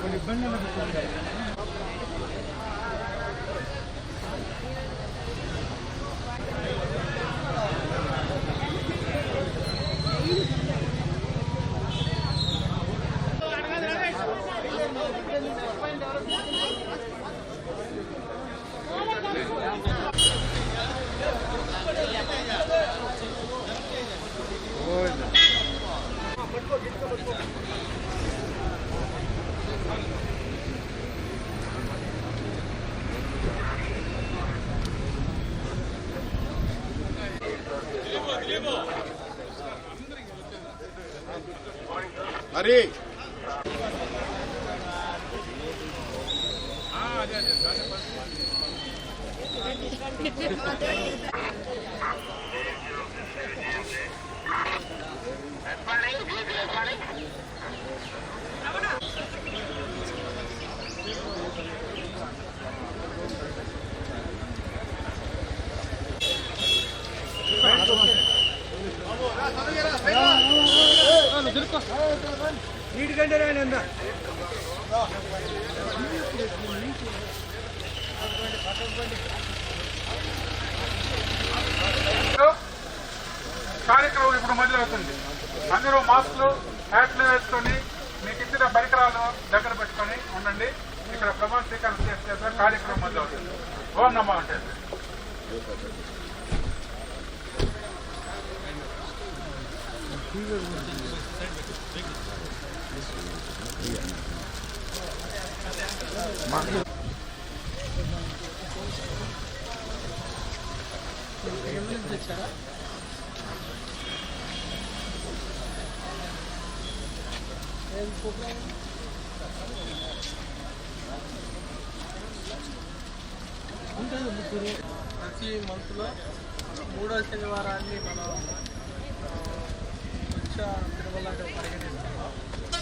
కొన్ని ఇబ్బంది మరి నీటి కంటే రాయండి అందా కార్యక్రమం ఇప్పుడు మొదలవుతుంది. అందరూ మాస్కులు హ్యాట్లు వేసుకొని మీకు ఇచ్చిన పరికరాలు దగ్గర పెట్టుకొని ఉండండి. ఇక్కడ ప్రమాణ స్వీకారం చేస్తే కార్యక్రమం మొదలవుతుంది. ఓం నమ్మ అంటే. ప్రతి మంత్లో మూడో శనివారాన్ని మనం ఆ, స్వచ్ఛ తిరుమలగా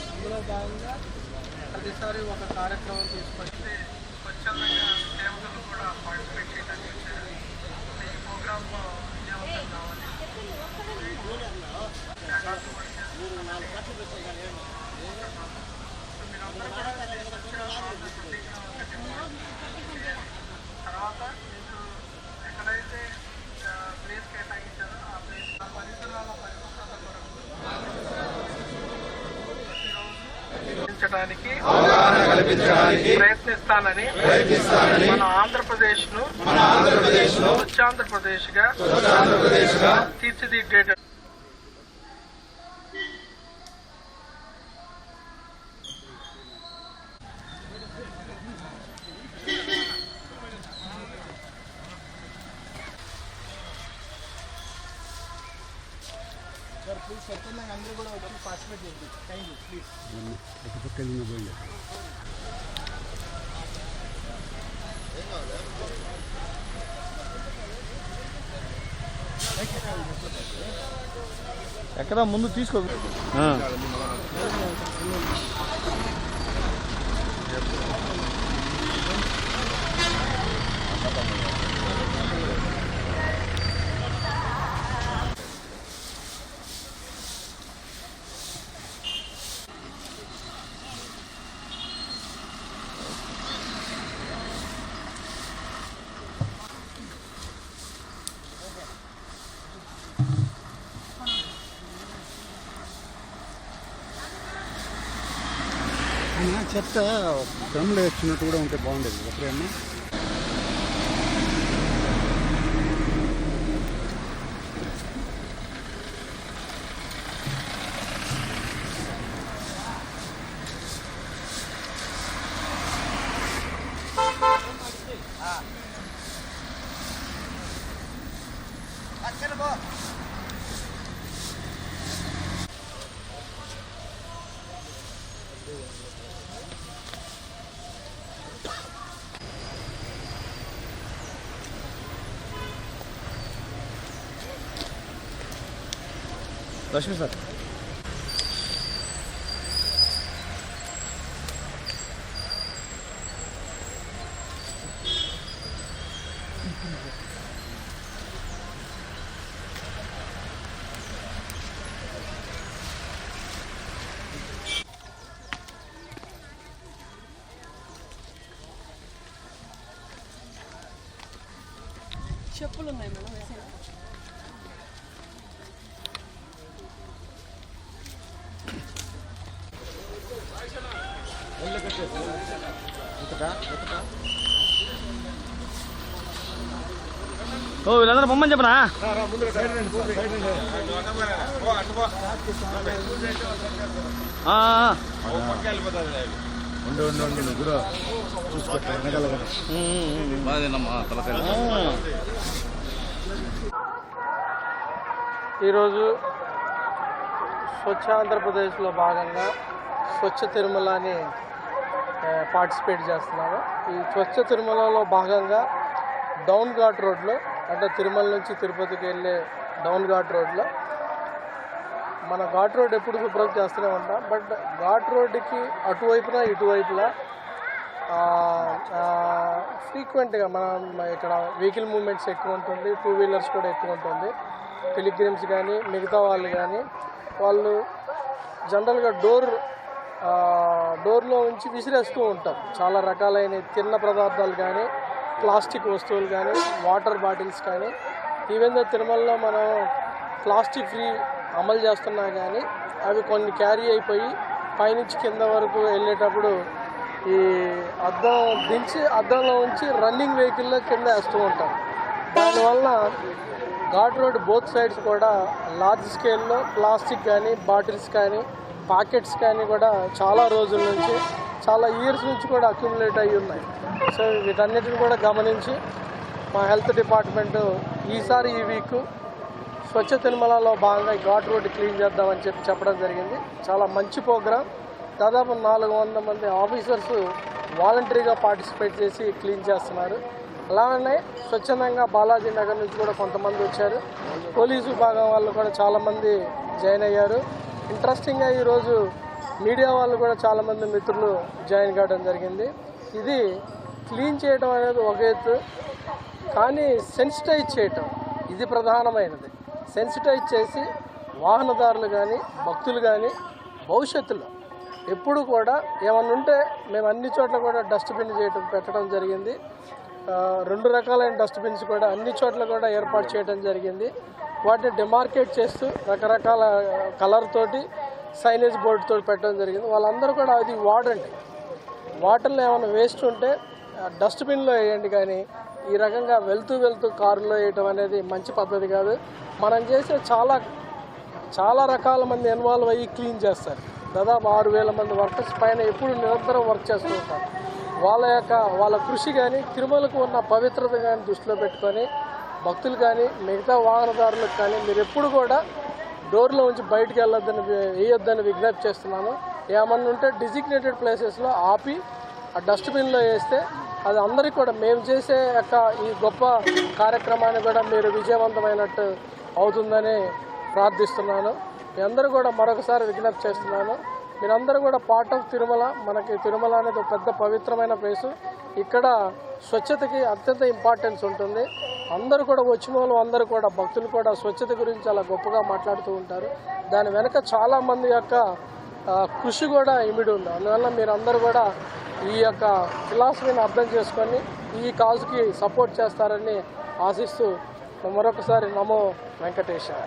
అందులో భాగంగా ప్రతిసారి ఒక కార్యక్రమం తీసుకొస్తే స్వచ్ఛందంగా సేవకులు కూడా పార్టిసిపేట్ చేయడానికి వచ్చారు. ఈ ప్రోగ్రాంలో విజయవంతం కావాలి మీరందరూ కూడా ఈ స్వచ్ఛ భారత్ ప్రతిజ్ఞ ఒకటి చేయాలి. తర్వాత మీకు ఎక్కడైతే ఆ, ప్లేస్ కేటాయించారో ఆ ప్లేస్ ఆ పరిసరాల పరిశుభ్రత కొరకు కల్పించడానికి ప్రయత్నిస్తానని మన ఆంధ్రప్రదేశ్ను స్వచ్ఛాంధ్రప్రదేశ్గా తీర్చిదిద్దేట ప్లీజ్ అందరూ కూడా వచ్చి పార్టిసిపేట్ చేయండి థ్యాంక్ యూ ప్లీజ్ ఎక్కడ? ముందు తీసుకో. చెత్త డ్రమ్లో వచ్చినట్టు కూడా ఉంటే బాగుండేది. ఎప్పుడైనా Ulaşırsak. Çapulun hemen o sen. ఓ వీళ్ళందరూ బొమ్మని చెప్పనా ఆ, ఆ. ఉండు ఉండు ఉండు గురు చూసుకో వెనకాల కదా. ఆ. ఈరోజు స్వచ్ఛ ఆంధ్రప్రదేశ్లో భాగంగా స్వచ్ఛ తిరుమల అని పార్టిసిపేట్ చేస్తున్నాము. ఈ స్వచ్ఛ తిరుమలలో భాగంగా డౌన్ ఘాట్ రోడ్లో అంటే తిరుమల నుంచి తిరుపతికి వెళ్ళే డౌన్ ఘాట్ రోడ్లో మన ఘాట్ రోడ్ ఎప్పుడు శుభ్రం చేస్తూనే ఉంటాం బట్ ఘాట్ రోడ్డుకి అటువైపున ఇటువైపులా ఫ్రీక్వెంట్గా మనం ఇక్కడ వెహికల్ మూమెంట్స్ ఎక్కువ ఉంటుంది టూ వీలర్స్ కూడా ఎక్కువ ఉంటుంది. పిలిగ్రిమ్స్ కానీ మిగతా వాళ్ళు కానీ వాళ్ళు జనరల్గా డోర్ డోర్లో ఉంచి విసిరేస్తూ ఉంటాం. చాలా రకాలైన తిన్న పదార్థాలు కానీ ప్లాస్టిక్ వస్తువులు కానీ వాటర్ బాటిల్స్ కానీ ఈవెన్ దో తిరుమలలో మనం ప్లాస్టిక్ ఫ్రీ అమలు చేస్తున్నా కానీ అవి కొన్ని క్యారీ అయిపోయి పైనుంచి కింద వరకు వెళ్ళేటప్పుడు ఈ అద్దం దించి అద్దంలో ఉంచి రన్నింగ్ వెహికల్లో కింద వేస్తూ ఉంటాం. దానివల్ల ఘాట్ రోడ్ బోత్ సైడ్స్ కూడా లార్జ్ స్కేల్లో ప్లాస్టిక్ కానీ బాటిల్స్ కానీ పాకెట్స్ కానీ కూడా చాలా రోజుల నుంచి చాలా ఇయర్స్ నుంచి కూడా అక్యుములేట్ అయ్యి ఉన్నాయి. సో వీటన్నిటిని కూడా గమనించి మా హెల్త్ డిపార్ట్మెంటు ఈసారి ఈ వీక్ స్వచ్ఛ తిరుమలలో భాగంగా ఘాట్ రోడ్డు క్లీన్ చేద్దామని చెప్పి చెప్పడం జరిగింది. చాలా మంచి ప్రోగ్రాం దాదాపు నాలుగు వందల మంది ఆఫీసర్స్ వాలంటరీగా పార్టిసిపేట్ చేసి క్లీన్ చేస్తున్నారు. అలానే స్వచ్ఛందంగా బాలాజీ నగర్ నుంచి కూడా కొంతమంది వచ్చారు. పోలీసు విభాగం వాళ్ళు కూడా చాలామంది జాయిన్ అయ్యారు. ఇంట్రెస్టింగ్గా ఈరోజు మీడియా వాళ్ళు కూడా చాలామంది మిత్రులు జాయిన్ కావడం జరిగింది. ఇది క్లీన్ చేయడం అనేది ఒక ఎత్తు కానీ సెన్సిటైజ్ చేయటం ఇది ప్రధానమైనది. సెన్సిటైజ్ చేసి వాహనదారులు కానీ భక్తులు కానీ భవిష్యత్తులో ఎప్పుడు కూడా ఏమన్నా ఉంటే మేము అన్ని చోట్ల కూడా డస్ట్బిన్ చేయటం పెట్టడం జరిగింది. రెండు రకాలైన డస్ట్బిన్స్ కూడా అన్ని చోట్ల కూడా ఏర్పాటు చేయడం జరిగింది. వాటిని డిమార్కేట్ చేస్తూ రకరకాల కలర్ తోటి సైనేజ్ బోర్డు తోటి పెట్టడం జరిగింది. వాళ్ళందరూ కూడా అది వాడండి. వాటర్లో ఏమైనా వేస్ట్ ఉంటే డస్ట్బిన్లో వేయండి కానీ ఈ రకంగా వెళ్తూ వెళ్తూ కారులో వేయటం అనేది మంచి పద్ధతి కాదు. మనం చేసే చాలా చాలా రకాల మంది ఇన్వాల్వ్ అయ్యి క్లీన్ చేస్తారు. దాదాపు ఆరు వేల మంది వర్కర్స్ పైన ఎప్పుడు నిరంతరం వర్క్ చేస్తూ ఉంటారు. వాళ్ళ యొక్క వాళ్ళ కృషి కానీ తిరుమలకు ఉన్న పవిత్రత కానీ దృష్టిలో పెట్టుకొని భక్తులు కానీ మిగతా వాహనదారులకు కానీ మీరు ఎప్పుడు కూడా డోర్లో ఉంచి బయటకు వెళ్ళొద్దని వేయొద్దని విజ్ఞప్తి చేస్తున్నాను. ఏమన్నా ఉంటే డిజిగ్నేటెడ్ ప్లేసెస్లో ఆపి ఆ డస్ట్బిన్లో వేస్తే అది అందరికీ కూడా మేము చేసే యొక్క ఈ గొప్ప కార్యక్రమాన్ని కూడా మీరు విజయవంతమైనట్టు అవుతుందని ప్రార్థిస్తున్నాను. మీ అందరూ కూడా మరొకసారి విజ్ఞప్తి చేస్తున్నాను. మీరందరూ కూడా పార్ట్ ఆఫ్ తిరుమల మనకి తిరుమల అనేది ఒక పెద్ద పవిత్రమైన ప్లేసు ఇక్కడ స్వచ్ఛతకి అత్యంత ఇంపార్టెన్స్ ఉంటుంది. అందరూ కూడా వచ్చిన వాళ్ళు అందరూ కూడా భక్తులు కూడా స్వచ్ఛత గురించి చాలా గొప్పగా మాట్లాడుతూ ఉంటారు. దాని వెనక చాలామంది యొక్క కృషి కూడా ఇమిడి ఉంది. అందువల్ల మీరందరూ కూడా ఈ యొక్క ఫిలాసఫీని అర్థం చేసుకొని ఈ కాజుకి సపోర్ట్ చేస్తారని ఆశిస్తూ మరొకసారి నమో వెంకటేశ్వర